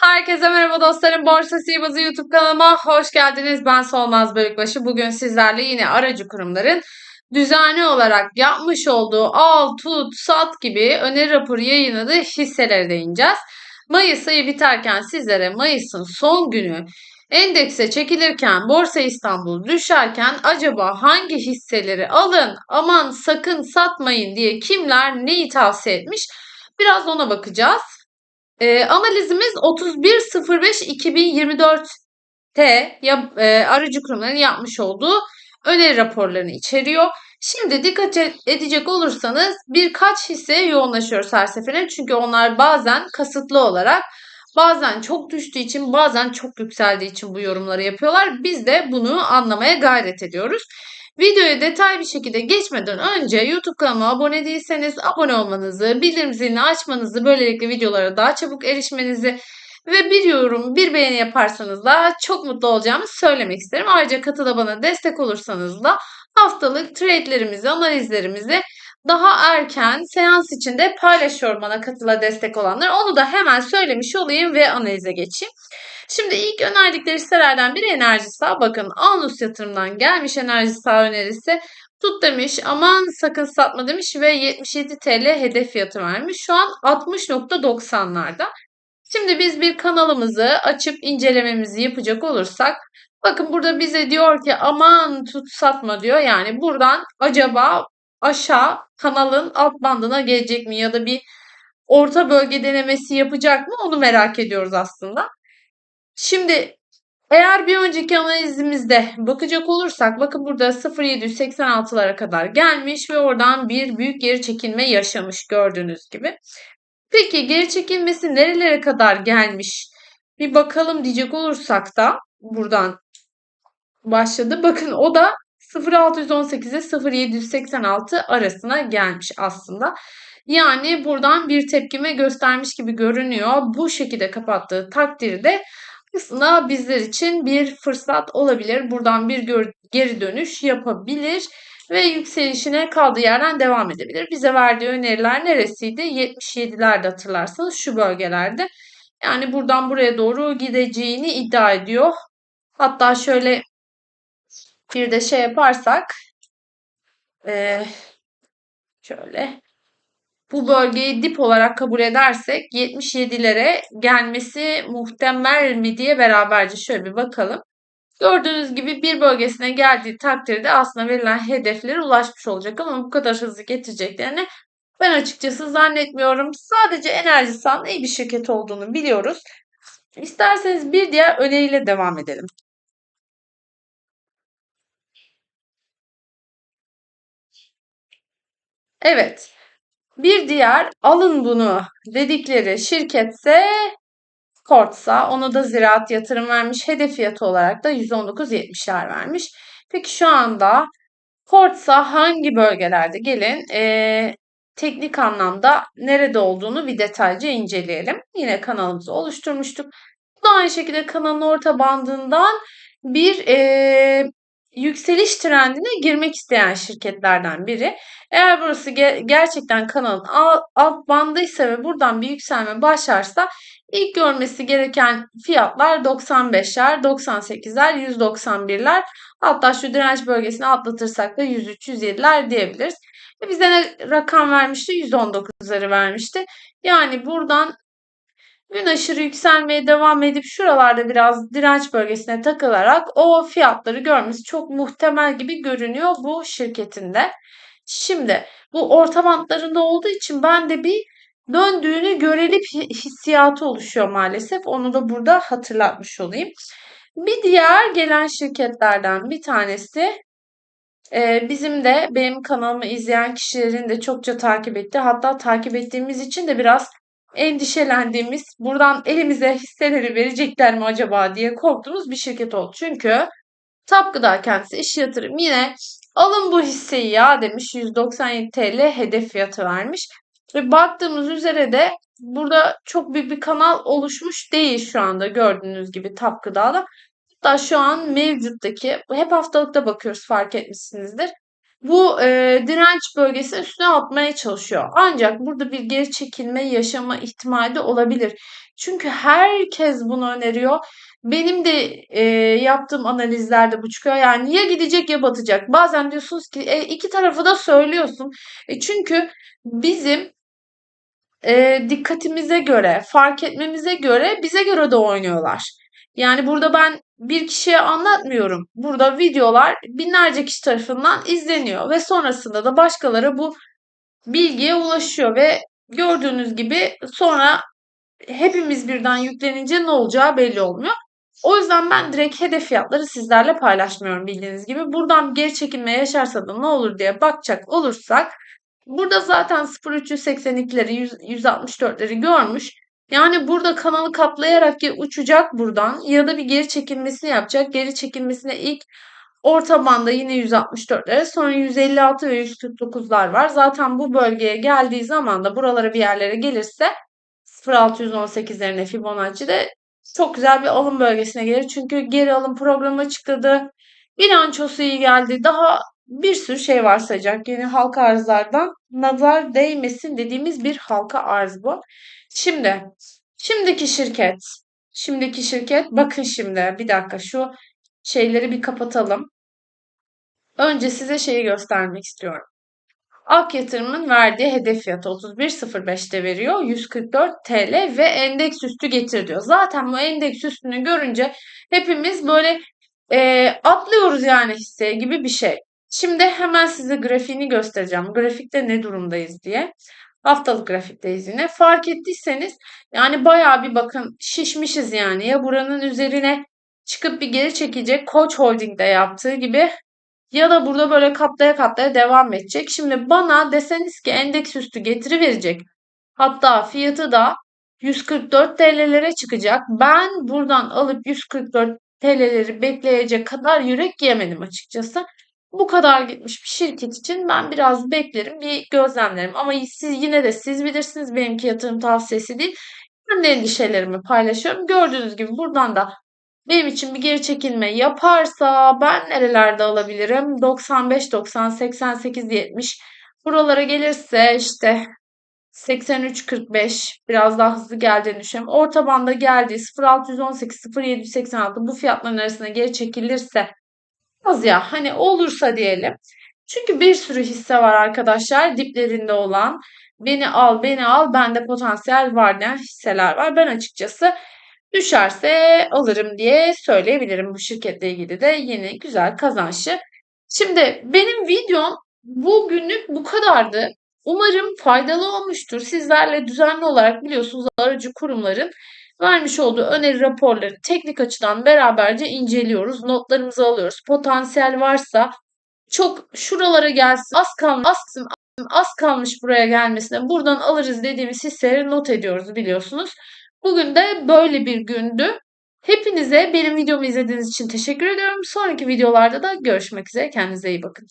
Herkese merhaba dostlarım. Borsa Sihirbazı YouTube kanalıma hoş geldiniz. Ben Solmaz Bölükbaşı. Bugün sizlerle yine aracı kurumların düzenli olarak yapmış olduğu al, tut, sat gibi öneri raporu yayınladığı hisselere değineceğiz. Mayıs ayı biterken sizlere Mayıs'ın son günü endekse çekilirken Borsa İstanbul düşerken acaba hangi hisseleri alın aman sakın satmayın diye kimler neyi tavsiye etmiş biraz ona bakacağız. E, analizimiz 31.05.2024'te ya, e, aracı kurumların yapmış olduğu öneri raporlarını içeriyor. Şimdi dikkat edecek olursanız birkaç hisseye yoğunlaşıyoruz her seferinde. Çünkü onlar bazen kasıtlı olarak bazen çok düştüğü için bazen çok yükseldiği için bu yorumları yapıyorlar. Biz de bunu anlamaya gayret ediyoruz. Videoya detaylı bir şekilde geçmeden önce YouTube kanalıma abone değilseniz abone olmanızı, bildirim zilini açmanızı, böylelikle videolara daha çabuk erişmenizi ve bir yorum, bir beğeni yaparsanız da çok mutlu olacağımı söylemek isterim. Ayrıca katıla bana destek olursanız da haftalık trade'lerimizi, analizlerimizi daha erken seans içinde paylaşıyorum bana katıla destek olanlar. Onu da hemen söylemiş olayım ve analize geçeyim. Şimdi ilk önerdikleri sitelerden biri Enerji Sağ. Bakın Alnus yatırımdan gelmiş Enerji Sağ önerisi. Tut demiş aman sakın satma demiş ve 77 TL hedef fiyatı vermiş. Şu an 60.90'larda. Şimdi biz bir kanalımızı açıp incelememizi yapacak olursak bakın burada bize diyor ki aman tut satma diyor. Yani buradan acaba aşağı kanalın alt bandına gelecek mi ya da bir orta bölge denemesi yapacak mı onu merak ediyoruz aslında. Şimdi eğer bir önceki analizimizde bakacak olursak bakın burada 0.786'lara kadar gelmiş ve oradan bir büyük geri çekilme yaşamış gördüğünüz gibi. Peki geri çekilmesi nerelere kadar gelmiş? Bir bakalım diyecek olursak da buradan başladı. Bakın o da 0618'e 0786 arasına gelmiş aslında. Yani buradan bir tepkime göstermiş gibi görünüyor. Bu şekilde kapattığı takdirde aslında bizler için bir fırsat olabilir. Buradan bir geri dönüş yapabilir ve yükselişine kaldığı yerden devam edebilir. Bize verdiği öneriler neresiydi? 77'lerde hatırlarsanız şu bölgelerde. Yani buradan buraya doğru gideceğini iddia ediyor. Hatta şöyle bir de şey yaparsak ee, şöyle bu bölgeyi dip olarak kabul edersek 77'lere gelmesi muhtemel mi diye beraberce şöyle bir bakalım. Gördüğünüz gibi bir bölgesine geldiği takdirde aslında verilen hedeflere ulaşmış olacak ama bu kadar hızlı getireceklerini ben açıkçası zannetmiyorum. Sadece Enerji San iyi bir şirket olduğunu biliyoruz. İsterseniz bir diğer öneriyle devam edelim. Evet. Bir diğer alın bunu dedikleri şirketse Kortsa. Onu da ziraat yatırım vermiş. Hedef fiyatı olarak da 119.70'er vermiş. Peki şu anda Kortsa hangi bölgelerde? Gelin ee, teknik anlamda nerede olduğunu bir detaylıca inceleyelim. Yine kanalımızı oluşturmuştuk. Bu da aynı şekilde kanalın orta bandından bir e, yükseliş trendine girmek isteyen şirketlerden biri. Eğer burası ge- gerçekten kanalın alt, alt bandıysa ve buradan bir yükselme başlarsa ilk görmesi gereken fiyatlar 95'ler, 98'ler, 191'ler. Hatta şu direnç bölgesini atlatırsak da 103-107'ler diyebiliriz. Ve bize ne rakam vermişti? 119'ları vermişti. Yani buradan Gün aşırı yükselmeye devam edip şuralarda biraz direnç bölgesine takılarak o fiyatları görmesi çok muhtemel gibi görünüyor bu şirketinde. Şimdi bu orta bantlarında olduğu için ben de bir döndüğünü görelip hissiyatı oluşuyor maalesef. Onu da burada hatırlatmış olayım. Bir diğer gelen şirketlerden bir tanesi e, bizim de benim kanalımı izleyen kişilerin de çokça takip etti. Hatta takip ettiğimiz için de biraz endişelendiğimiz, buradan elimize hisseleri verecekler mi acaba diye korktuğumuz bir şirket oldu. Çünkü Tap Gıda kendisi iş yatırım yine alın bu hisseyi ya demiş 197 TL hedef fiyatı vermiş. Ve baktığımız üzere de burada çok büyük bir kanal oluşmuş değil şu anda gördüğünüz gibi Tap Gıda'da. Hatta şu an mevcuttaki hep haftalıkta bakıyoruz fark etmişsinizdir. Bu e, direnç bölgesinin üstüne atmaya çalışıyor. Ancak burada bir geri çekilme yaşama ihtimali de olabilir. Çünkü herkes bunu öneriyor. Benim de e, yaptığım analizlerde bu çıkıyor. Yani ya gidecek ya batacak. Bazen diyorsunuz ki e, iki tarafı da söylüyorsun. E, çünkü bizim e, dikkatimize göre, fark etmemize göre, bize göre de oynuyorlar. Yani burada ben bir kişiye anlatmıyorum. Burada videolar binlerce kişi tarafından izleniyor ve sonrasında da başkaları bu bilgiye ulaşıyor ve gördüğünüz gibi sonra hepimiz birden yüklenince ne olacağı belli olmuyor. O yüzden ben direkt hedef fiyatları sizlerle paylaşmıyorum bildiğiniz gibi. Buradan geri çekilme yaşarsa da ne olur diye bakacak olursak burada zaten 0.382'leri 164'leri görmüş. Yani burada kanalı katlayarak ya uçacak buradan ya da bir geri çekilmesini yapacak. Geri çekilmesine ilk orta banda yine 164'lere sonra 156 ve 149'lar var. Zaten bu bölgeye geldiği zaman da buralara bir yerlere gelirse 0618'lerine Fibonacci'de çok güzel bir alım bölgesine gelir. Çünkü geri alım programı açıkladı. Bilançosu iyi geldi. Daha bir sürü şey var sayacak. Yeni halka arzlardan nazar değmesin dediğimiz bir halka arz bu. Şimdi, şimdiki şirket, şimdiki şirket bakın şimdi bir dakika şu şeyleri bir kapatalım. Önce size şeyi göstermek istiyorum. Ak yatırımın verdiği hedef fiyatı 31.05'te veriyor. 144 TL ve endeks üstü getir diyor. Zaten bu endeks üstünü görünce hepimiz böyle e, atlıyoruz yani hisseye gibi bir şey. Şimdi hemen size grafiğini göstereceğim. Grafikte ne durumdayız diye. Haftalık grafikteyiz yine. Fark ettiyseniz yani bayağı bir bakın şişmişiz yani. Ya buranın üzerine çıkıp bir geri çekecek Koç Holding'de yaptığı gibi ya da burada böyle katlaya katlaya devam edecek. Şimdi bana deseniz ki endeks üstü getiri verecek. Hatta fiyatı da 144 TL'lere çıkacak. Ben buradan alıp 144 TL'leri bekleyecek kadar yürek yemedim açıkçası. Bu kadar gitmiş bir şirket için ben biraz beklerim, bir gözlemlerim. Ama siz yine de siz bilirsiniz benimki yatırım tavsiyesi değil. Ben de endişelerimi paylaşıyorum. Gördüğünüz gibi buradan da benim için bir geri çekilme yaparsa ben nerelerde alabilirim? 95, 90, 88, 70. Buralara gelirse işte 83, 45 biraz daha hızlı geldiğini düşünüyorum. Orta banda geldiği 0618, 0786 bu fiyatların arasına geri çekilirse az ya hani olursa diyelim. Çünkü bir sürü hisse var arkadaşlar diplerinde olan. Beni al, beni al, bende potansiyel var diyen hisseler var. Ben açıkçası Düşerse alırım diye söyleyebilirim bu şirketle ilgili de yine güzel kazançlı. Şimdi benim videom bugünlük bu kadardı. Umarım faydalı olmuştur. Sizlerle düzenli olarak biliyorsunuz aracı kurumların vermiş olduğu öneri raporları teknik açıdan beraberce inceliyoruz. Notlarımızı alıyoruz. Potansiyel varsa çok şuralara gelsin az kalmış, az, az kalmış buraya gelmesine buradan alırız dediğimiz hisseleri not ediyoruz biliyorsunuz. Bugün de böyle bir gündü. Hepinize benim videomu izlediğiniz için teşekkür ediyorum. Sonraki videolarda da görüşmek üzere. Kendinize iyi bakın.